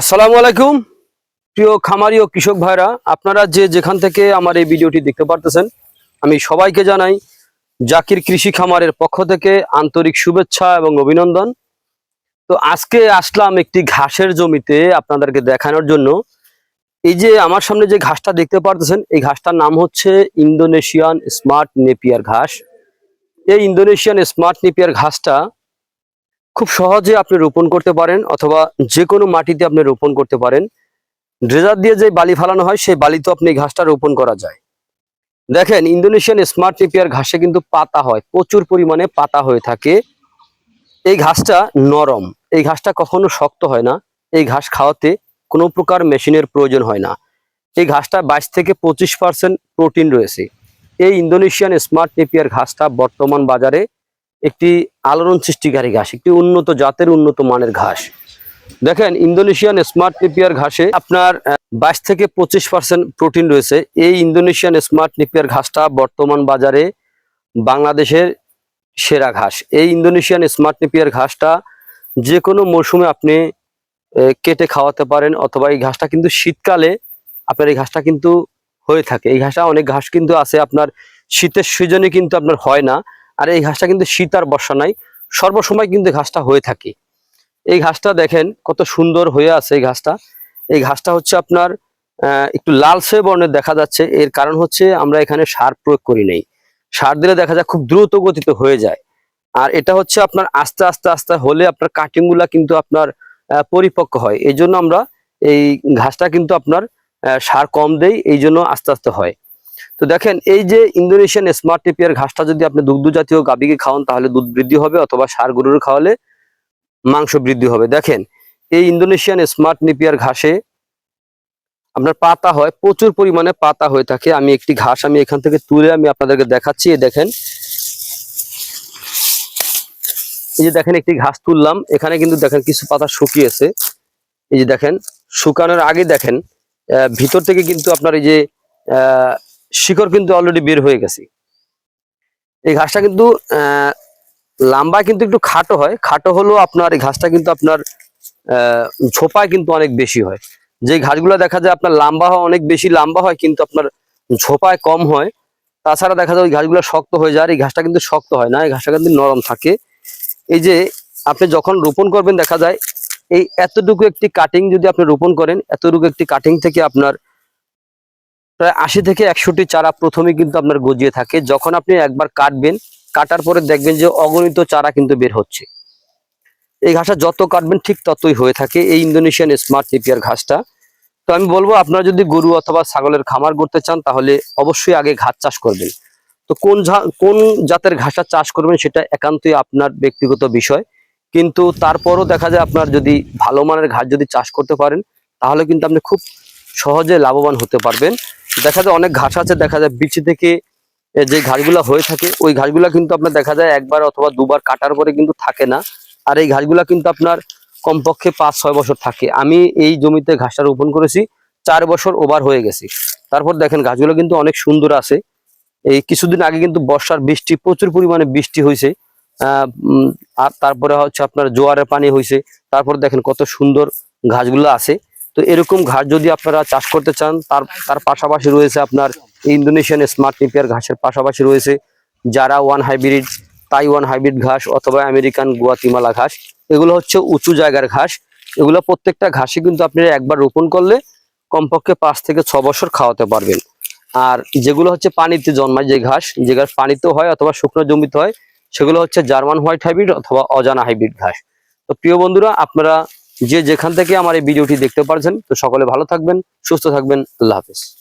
আসসালামু আলাইকুম। প্রিয় খামারি ও কৃষক ভাইরা, আপনারা যে যেখান থেকে আমার এই ভিডিওটি দেখতে পারতেছেন, আমি সবাইকে জানাই জাকির কৃষি খামারের পক্ষ থেকে আন্তরিক শুভেচ্ছা এবং অভিনন্দন। তো আজকে আসলাম একটি ঘাসের জমিতে আপনাদেরকে দেখানোর জন্য। এই যে আমার সামনে যে ঘাসটা দেখতে পারতেছেন, এই ঘাসটার নাম হচ্ছে ইন্দোনেশিয়ান স্মার্ট নেপিয়ার ঘাস। এই ইন্দোনেশিয়ান স্মার্ট নেপিয়ার ঘাসটা খুব সহজে আপনি রোপণ করতে পারেন অথবা যে কোনো মাটিতে আপনি রোপণ করতে পারেন। ড্রেজার দিয়ে যে বালি ফালানো হয়, সেই বালিতে আপনি ঘাসটা রোপণ করা যায়। দেখেন, ইন্দোনেশিয়ান স্মার্ট নেপিয়ার ঘাসে কিন্তু পাতা হয়, প্রচুর পরিমাণে পাতা হয়ে থাকে। এই ঘাসটা নরম, এই ঘাসটা কখনো শক্ত হয় না। এই ঘাস খাওয়াতে কোনো প্রকার মেশিনের প্রয়োজন হয় না। এই ঘাসটা বাইশ থেকে পঁচিশ পার্সেন্ট প্রোটিন রয়েছে। এই ইন্দোনেশিয়ান স্মার্ট নেপিয়ার ঘাসটা বর্তমান বাজারে একটি আলোড়ন সৃষ্টিকারী ঘাস, একটি উন্নত জাতের উন্নত মানের ঘাস। দেখেন, ইন্দোনেশিয়ান স্মার্ট নেপিয়ার ঘাসে আপনার বাইশ থেকে পঁচিশ পার্সেন্ট প্রোটিন রয়েছে। এই ইন্দোনেশিয়ান স্মার্ট নেপিয়ার ঘাসটা বর্তমান বাজারে বাংলাদেশের সেরা ঘাস। এই ইন্দোনেশিয়ান স্মার্ট নেপিয়ার ঘাসটা যে কোনো মরশুমে আপনি কেটে খাওয়াতে পারেন অথবা এই ঘাসটা কিন্তু শীতকালে আপনার এই ঘাসটা কিন্তু হয়ে থাকে। এই ঘাসটা অনেক ঘাস কিন্তু আছে, আপনার শীতের সিজনে কিন্তু আপনার হয় না। আর এই ঘাসটা কিন্তু শীত আর বর্ষা নাই। সর্বসময় কিন্তু ঘাসটা হয়ে থাকে। এই ঘাসটা দেখেন কত সুন্দর হয়ে আছে এই ঘাসটা। এই ঘাসটা হচ্ছে আপনার একটু লালসে বর্ণের দেখা যাচ্ছে। এর কারণ হচ্ছে আমরা এখানে সার প্রয়োগ করি নেই। সার দিলে দেখা যায় খুব দ্রুত গতিতে হয়ে যায়। আর এটা হচ্ছে আপনার আস্তে আস্তে আস্তে হলে আপনার কাটিংগুলা কিন্তু আপনার পরিপক্ক হয়। এই জন্য আমরা এই ঘাসটা কিন্তু আপনার সার কম দেই, এই জন্য আস্তে আস্তে হয়। তো দেখেন, এই যে ইন্দোনেশিয়ান স্মার্ট টিপিয়ার ঘাসটা যদি আপনি দুগ্ধ জাতীয় গাভীকে খাওয়ান, তাহলে দুধ বৃদ্ধি হবে অথবা সার গরুর খাওয়ালে মাংস বৃদ্ধি হবে। দেখেন, এই ইন্দোনেশিয়ান স্মার্ট নিপিয়ার ঘাসে আপনার পাতা হয়, প্রচুর পরিমাণে পাতা হয়ে থাকে। আমি একটি ঘাস আমি এখান থেকে তুলে আমি আপনাদেরকে দেখাচ্ছি। দেখেন, এই যে দেখেন একটি ঘাস তুললাম। এখানে কিন্তু দেখেন কিছু পাতা শুকিয়েছে। এই যে দেখেন, শুকানোর আগে দেখেন ভিতর থেকে কিন্তু আপনার এই যে শিকড় কিন্তু অলরেডি বের হয়ে গেছে। এই ঘাসটা কিন্তু লাম্বা কিন্তু একটু খাটো হয়। খাটো হলেও আপনার এই ঘাসটা কিন্তু আপনার ঝোপায় কিন্তু অনেক বেশি হয়। যে ঘাসগুলো দেখা যায় আপনার লম্বা হয়, অনেক বেশি লম্বা হয়, কিন্তু আপনার ঝোপায় কম হয়। তাছাড়া দেখা যায় ওই ঘাসগুলো শক্ত হয়ে যায়, আর এই ঘাসটা কিন্তু শক্ত হয় না, এই ঘাসটা কিন্তু নরম থাকে। এই যে আপনি যখন রোপণ করবেন, দেখা যায় এই এতটুকু একটি কাটিং যদি আপনি রোপণ করেন, এতটুকু একটি কাটিং থেকে আপনার প্রায় আশি থেকে একশোটি চারা প্রথমে কিন্তু আপনার গজিয়ে থাকে। যখন আপনি একবার কাটবেন, কাটার পরে দেখবেন যে অগণিত চারা কিন্তু বের হচ্ছে। এই ঘাসটা যত কাটবেন ঠিক ততই হয়ে থাকে। এই ইন্দোনেশিয়ান স্মার্ট নেপিয়ার ঘাসটা। তো আমি বলব, আপনারা যদি গরু অথবা ছাগলের খামার করতে চান, তাহলে অবশ্যই আগে ঘাস চাষ করবেন। তো কোন কোন জাতের ঘাসটা চাষ করবেন, সেটা একান্তই আপনার ব্যক্তিগত বিষয়। কিন্তু তারপরও দেখা যায়, আপনার যদি ভালো মানের ঘাস যদি চাষ করতে পারেন, তাহলে কিন্তু আপনি খুব সহজে লাভবান হতে পারবেন। দেখা যায় অনেক ঘাস আছে, দেখা যায় বিচি থেকে যে ঘাসগুলা হয়ে থাকে, ওই ঘাসগুলা কিন্তু আপনার দেখা যায় একবার অথবা দুবার কাটার পরে কিন্তু থাকে না। আর এই ঘাসগুলা কিন্তু আপনার কমপক্ষে পাঁচ, ছয় বছর থাকে। আমি এই জমিতে ঘাসটা রোপণ করেছি, চার বছর ওভার হয়ে গেছে। তারপর দেখেন ঘাসগুলো কিন্তু অনেক সুন্দর আছে। এই কিছুদিন আগে কিন্তু বর্ষার বৃষ্টি, প্রচুর পরিমাণে বৃষ্টি হয়েছে। আর তারপরে হচ্ছে আপনার জোয়ারের পানি হয়েছে। তারপর দেখেন কত সুন্দর ঘাসগুলো আছে। তো এরকম ঘাস যদি আপনারা চাষ করতে চান, তার তার পাশাপাশি রয়েছে আপনার ইন্দোনেশিয়ান স্মার্ট নিপিয়ার ঘাসের পাশাপাশি রয়েছে যারা ওয়ান হাইব্রিড, তাইওয়ান হাইব্রিড ঘাস অথবা আমেরিকান গুয়াতিমালা ঘাস। এগুলো হচ্ছে উঁচু জায়গার ঘাস। এগুলো প্রত্যেকটা ঘাসই কিন্তু আপনি একবার রোপণ করলে কমপক্ষে পাঁচ থেকে ছ বছর খাওয়াতে পারবেন। আর যেগুলো হচ্ছে পানিতে জন্মায় যে ঘাস যে ঘাস পানিতেও হয় অথবা শুকনো জমিতে হয়, সেগুলো হচ্ছে জার্মান হোয়াইট হাইব্রিড অথবা অজানা হাইব্রিড ঘাস। তো প্রিয় বন্ধুরা, আপনারা যে যেখান থেকে আমার এই ভিডিওটি দেখতে পারছেন, তো সকলে ভালো থাকবেন, সুস্থ থাকবেন, আল্লাহ হাফেজ।